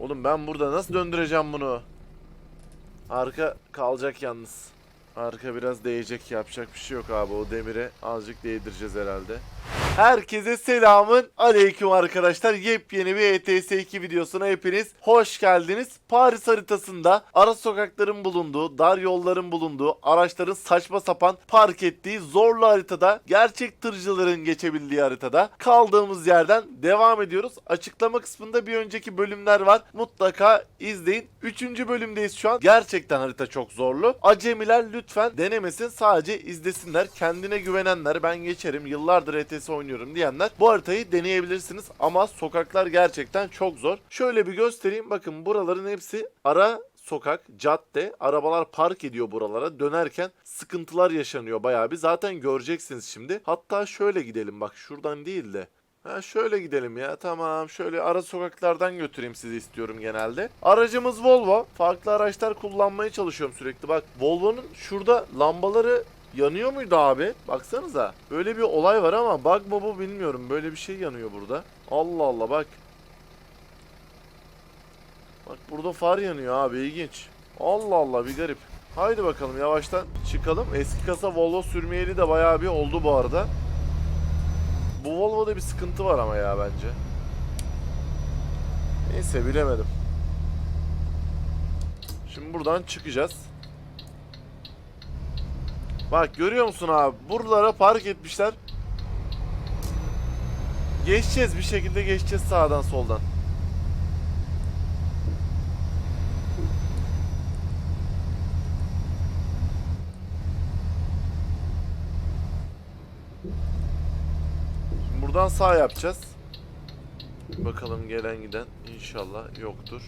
Oğlum ben burada nasıl döndüreceğim bunu? Arka kalacak yalnız. Arka biraz değecek yapacak bir şey yok abi o demire azıcık değdireceğiz herhalde. Herkese selamın aleyküm arkadaşlar. Yepyeni bir ETS 2 videosuna hepiniz hoş geldiniz. Paris haritasında ara sokakların bulunduğu, dar yolların bulunduğu, araçların saçma sapan park ettiği zorlu haritada, gerçek tırcıların geçebildiği haritada kaldığımız yerden devam ediyoruz. Açıklama kısmında bir önceki bölümler var. Mutlaka izleyin. Üçüncü bölümdeyiz şu an. Gerçekten harita çok zorlu. Acemiler lütfen denemesin. Sadece izlesinler. Kendine güvenenler ben geçerim. Yıllardır ETS oynuyorum diyenler bu haritayı deneyebilirsiniz. Ama sokaklar gerçekten çok zor. Şöyle bir göstereyim. Bakın buraların hepsi ara sokak, cadde, arabalar park ediyor buralara. Dönerken sıkıntılar yaşanıyor bayağı bir. Zaten göreceksiniz şimdi. Hatta şöyle gidelim bak şuradan değil de. Ha şöyle gidelim ya tamam şöyle ara sokaklardan götüreyim sizi istiyorum genelde. Aracımız Volvo. Farklı araçlar kullanmaya çalışıyorum sürekli. Bak Volvo'nun şurada lambaları yanıyor muydu abi? Baksanıza. Böyle bir olay var ama mı bu bilmiyorum. Böyle bir şey yanıyor burada. Allah Allah bak. Bak burada far yanıyor abi ilginç. Allah Allah bir garip. Haydi bakalım yavaştan çıkalım. Eski kasa Volvo sürmeyeli de bayağı bir oldu bu arada. Bu Volvo'da bir sıkıntı var ama ya bence. Neyse bilemedim. Şimdi buradan çıkacağız. Bak görüyor musun abi? Buralara park etmişler. Geçeceğiz bir şekilde geçeceğiz sağdan soldan. Buradan sağ yapacağız. Bakalım gelen giden inşallah yoktur.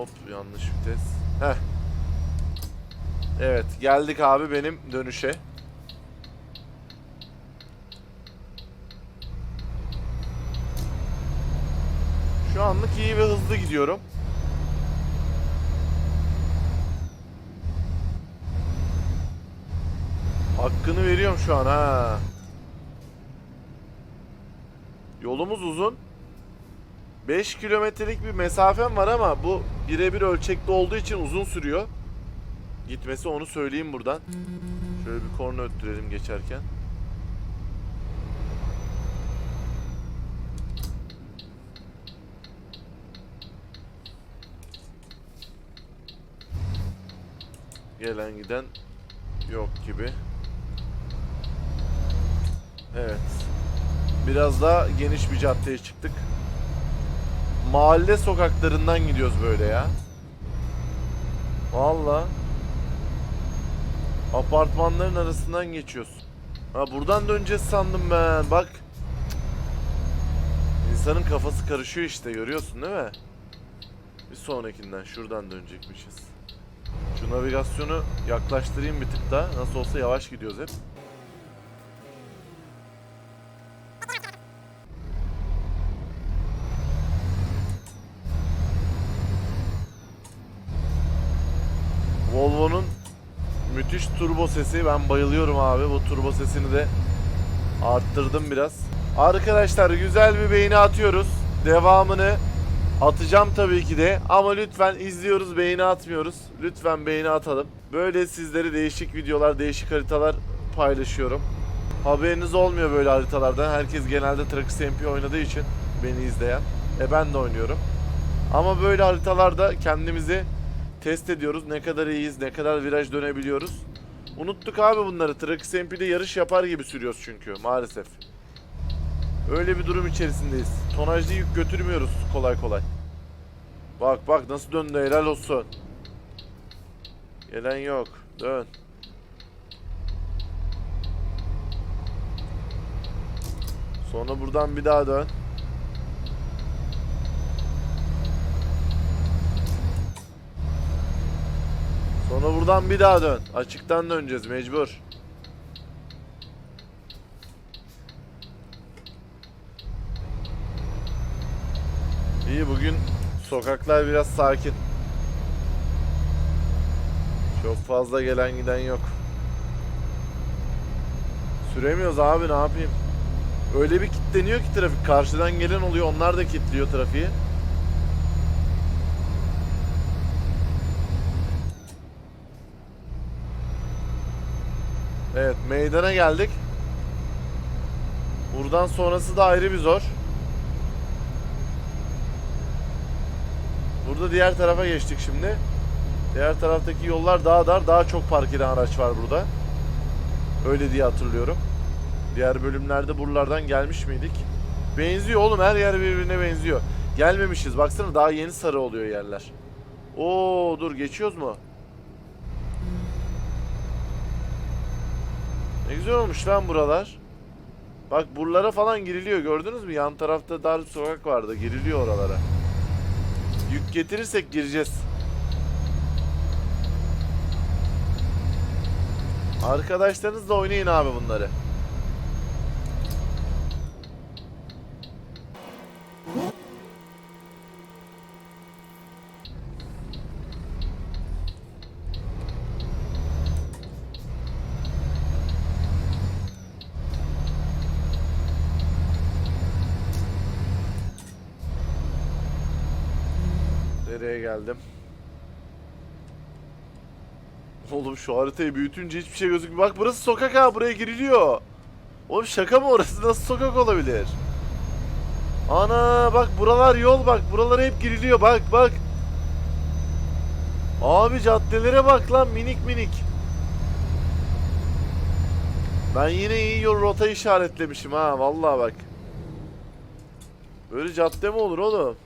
Hop yanlış vites. Heh. Evet geldik abi benim dönüşe. Şu anlık iyi ve hızlı gidiyorum. Hakkını veriyorum şu an ha. Yolumuz uzun. 5 kilometrelik bir mesafem var ama bu birebir ölçekli olduğu için uzun sürüyor. Gitmesi onu söyleyeyim buradan. Şöyle bir korna öttürelim geçerken. Gelen giden yok gibi. Evet. Biraz daha geniş bir caddeye çıktık. Mahalle sokaklarından gidiyoruz böyle ya. Valla. Apartmanların arasından geçiyoruz. Ha buradan döneceğiz sandım ben. Bak. İnsanın kafası karışıyor işte görüyorsun değil mi? Bir sonrakinden şuradan dönecekmişiz. Şu navigasyonu yaklaştırayım bir tık daha. Nasıl olsa yavaş gidiyoruz hep. 3 turbo sesi ben bayılıyorum abi. Bu turbo sesini de arttırdım biraz. Arkadaşlar güzel bir beğeni atıyoruz. Devamını atacağım tabii ki de ama lütfen izliyoruz beğeni atmıyoruz. Lütfen beğeni atalım. Böyle sizlere değişik videolar, değişik haritalar paylaşıyorum. Haberiniz olmuyor böyle haritalardan. Herkes genelde Trax MP oynadığı için beni izleyen. E ben de oynuyorum. Ama böyle haritalarda kendimizi test ediyoruz. Ne kadar iyiyiz, ne kadar viraj dönebiliyoruz. Unuttuk abi bunları. Trax MP'de yarış yapar gibi sürüyoruz çünkü maalesef. Öyle bir durum içerisindeyiz. Tonajlı yük götürmüyoruz kolay kolay. Bak bak nasıl döndü helal olsun. Gelen yok. Dön. Sonra buradan bir daha dön. Sonra buradan bir daha dön. Açıktan döneceğiz mecbur. İyi bugün sokaklar biraz sakin. Çok fazla gelen giden yok. Süremiyoruz abi ne yapayım? Öyle bir kilitleniyor ki trafik. Karşıdan gelen oluyor. Onlar da kilitliyor trafiği. Evet meydana geldik. Buradan sonrası da ayrı bir zor. Burada diğer tarafa geçtik şimdi. Diğer taraftaki yollar daha dar, daha çok park eden araç var burada. Öyle diye hatırlıyorum. Diğer bölümlerde buralardan gelmiş miydik? Benziyor oğlum her yer birbirine benziyor. Gelmemişiz baksana daha yeni sarı oluyor yerler. Oo dur geçiyoruz mu? Ne güzel olmuş lan buralar. Bak buralara falan giriliyor gördünüz mü? Yan tarafta dar sokak vardı giriliyor oralara. Yük getirirsek gireceğiz. Arkadaşlarınızla oynayın abi bunları. Nereye geldim? Oğlum şu haritayı büyütünce hiçbir şey gözükmüyor. Bak burası sokak ha buraya giriliyor. Oğlum şaka mı orası? Nasıl sokak olabilir? Ana bak buralar yol bak. Buralara hep giriliyor bak bak. Abi caddelere bak lan minik minik. Ben yine iyi yol rota işaretlemişim ha vallahi bak. Böyle cadde mi olur oğlum?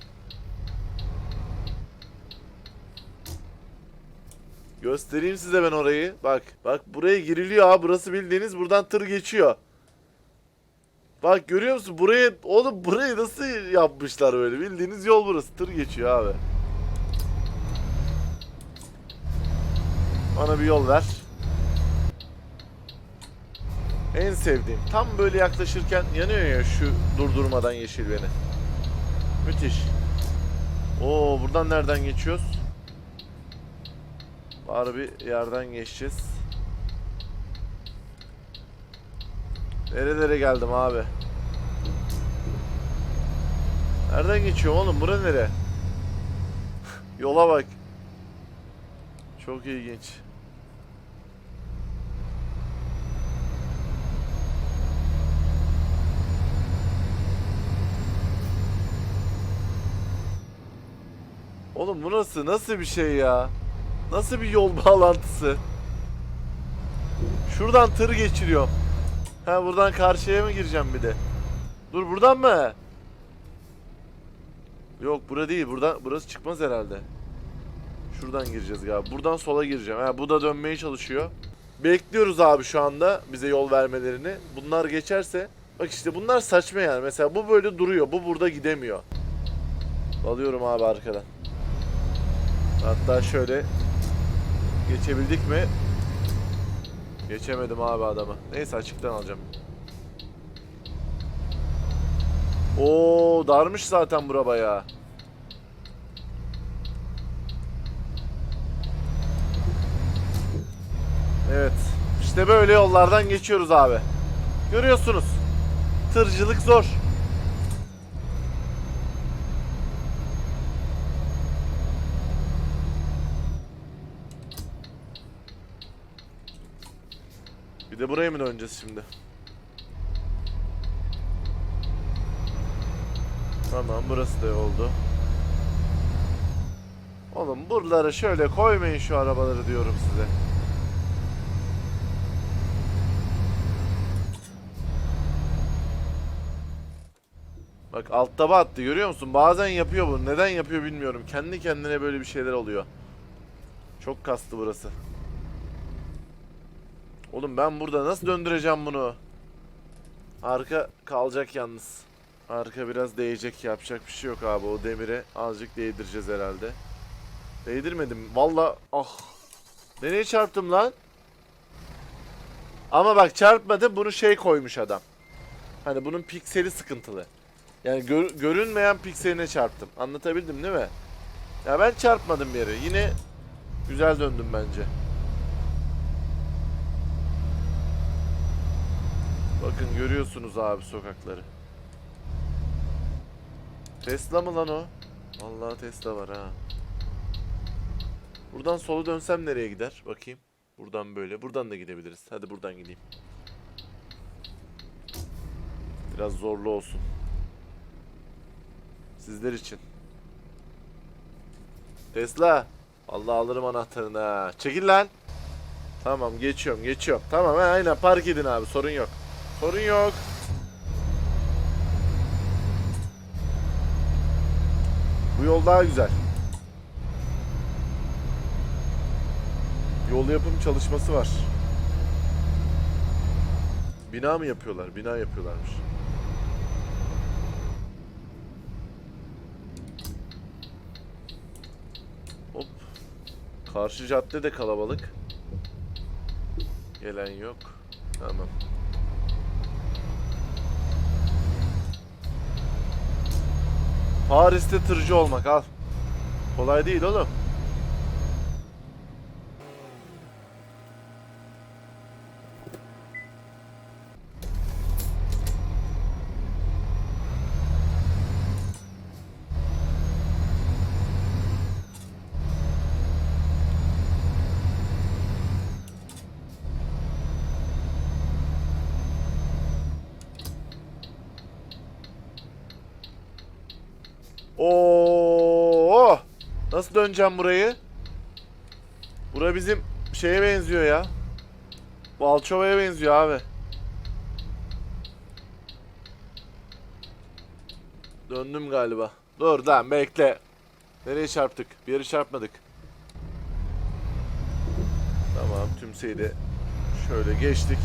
Göstereyim size ben orayı. Bak. Bak buraya giriliyor ha. Burası bildiğiniz buradan tır geçiyor. Bak görüyor musun? Buraya oğlum burayı nasıl yapmışlar böyle? Bildiğiniz yol burası. Tır geçiyor abi. Bana bir yol ver. En sevdiğim. Tam böyle yaklaşırken yanıyor ya şu durdurmadan yeşil beni. Müthiş. Oo buradan nereden geçiyoruz? Bari bir yerden geçeceğiz. Nerelere geldim abi? Nereden geçiyor oğlum? Bura nere? Yola bak. Çok ilginç. Oğlum bu nasıl? Nasıl bir şey ya? Nasıl bir yol bağlantısı? Şuradan tır geçiriyor. Ha buradan karşıya mı gireceğim bir de? Dur buradan mı? Yok bura değil. Buradan burası çıkmaz herhalde. Şuradan gireceğiz galiba. Buradan sola gireceğim. Ha bu da dönmeye çalışıyor. Bekliyoruz abi şu anda bize yol vermelerini. Bunlar geçerse bak işte bunlar saçma yani. Mesela bu böyle duruyor. Bu burada gidemiyor. Alıyorum abi arkadan. Hatta şöyle Geçebildik mi? Geçemedim abi adamı. Neyse açıktan alacağım. Oo darmış zaten bura bayağı. Evet. İşte böyle yollardan geçiyoruz abi. Görüyorsunuz. Tırcılık zor. Bir de buraya mı döneceğiz şimdi? Tamam burası da oldu. Oğlum buralara şöyle koymayın şu arabaları diyorum size. Bak alt taba attı görüyor musun? Bazen yapıyor bunu. Neden yapıyor bilmiyorum. Kendi kendine böyle bir şeyler oluyor. Çok kastı burası. Oğlum ben burada nasıl döndüreceğim bunu? Arka kalacak yalnız. Arka biraz değecek yapacak bir şey yok abi. O demire azıcık değdireceğiz herhalde. Değdirmedim. Valla ah. Nereye çarptım lan? Ama bak çarpmadı bunu şey koymuş adam. Hani bunun pikseli sıkıntılı. Yani gör- görünmeyen pikseline çarptım. Anlatabildim değil mi? Ya ben çarpmadım bir yere. Yine güzel döndüm bence. Bakın görüyorsunuz abi sokakları. Tesla mı lan o? Vallahi Tesla var ha. Buradan sola dönsem nereye gider? Bakayım. Buradan böyle. Buradan da gidebiliriz. Hadi buradan gideyim. Biraz zorlu olsun. Sizler için. Tesla. Allah alırım anahtarını ha. Çekil lan. Tamam geçiyorum geçiyorum. Tamam he, aynen park edin abi sorun yok. Sorun yok. Bu yol daha güzel. Yol yapım çalışması var. Bina mı yapıyorlar? Bina yapıyorlarmış. Hop. Karşı cadde de kalabalık. Gelen yok. Tamam. Paris'te tırcı olmak al. Kolay değil oğlum. Oo! Nasıl döneceğim burayı? Bura bizim şeye benziyor ya. Balçova'ya benziyor abi. Döndüm galiba. Dur lan bekle. Nereye çarptık? Bir yere çarpmadık. Tamam tümseyi de şöyle geçtik.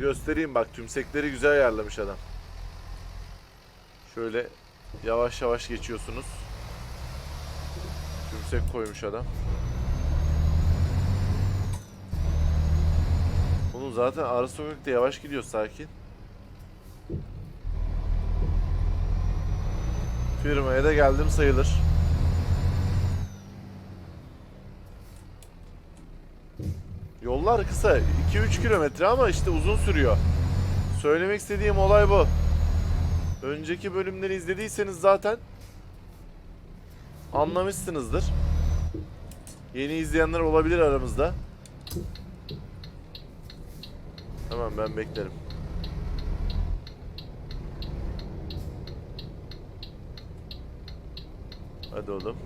Göstereyim bak tümsekleri güzel ayarlamış adam. Şöyle yavaş yavaş geçiyorsunuz. Tümsek koymuş adam. Oğlum zaten ara sokakta yavaş gidiyor sakin. Firmaya da geldim sayılır. Yollar kısa. 2-3 kilometre ama işte uzun sürüyor. Söylemek istediğim olay bu. Önceki bölümleri izlediyseniz zaten anlamışsınızdır. Yeni izleyenler olabilir aramızda. Tamam ben beklerim. Hadi oğlum.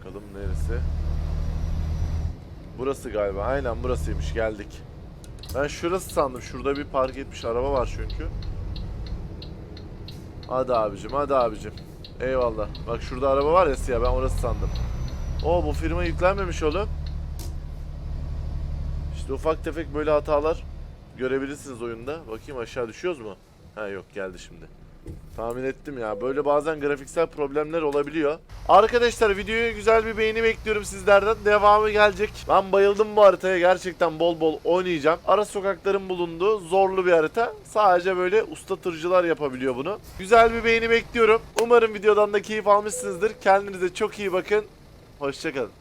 Bakalım neresi? Burası galiba. Aynen burasıymış. Geldik. Ben şurası sandım. Şurada bir park etmiş araba var çünkü. Hadi abicim, hadi abicim. Eyvallah. Bak şurada araba var ya siyah. Ben orası sandım. O bu firma yüklenmemiş oğlum. İşte ufak tefek böyle hatalar görebilirsiniz oyunda. Bakayım aşağı düşüyoruz mu? Ha yok geldi şimdi. Tahmin ettim ya. Böyle bazen grafiksel problemler olabiliyor. Arkadaşlar videoya güzel bir beğeni bekliyorum sizlerden. Devamı gelecek. Ben bayıldım bu haritaya. Gerçekten bol bol oynayacağım. Ara sokakların bulunduğu zorlu bir harita. Sadece böyle usta tırcılar yapabiliyor bunu. Güzel bir beğeni bekliyorum. Umarım videodan da keyif almışsınızdır. Kendinize çok iyi bakın. Hoşçakalın.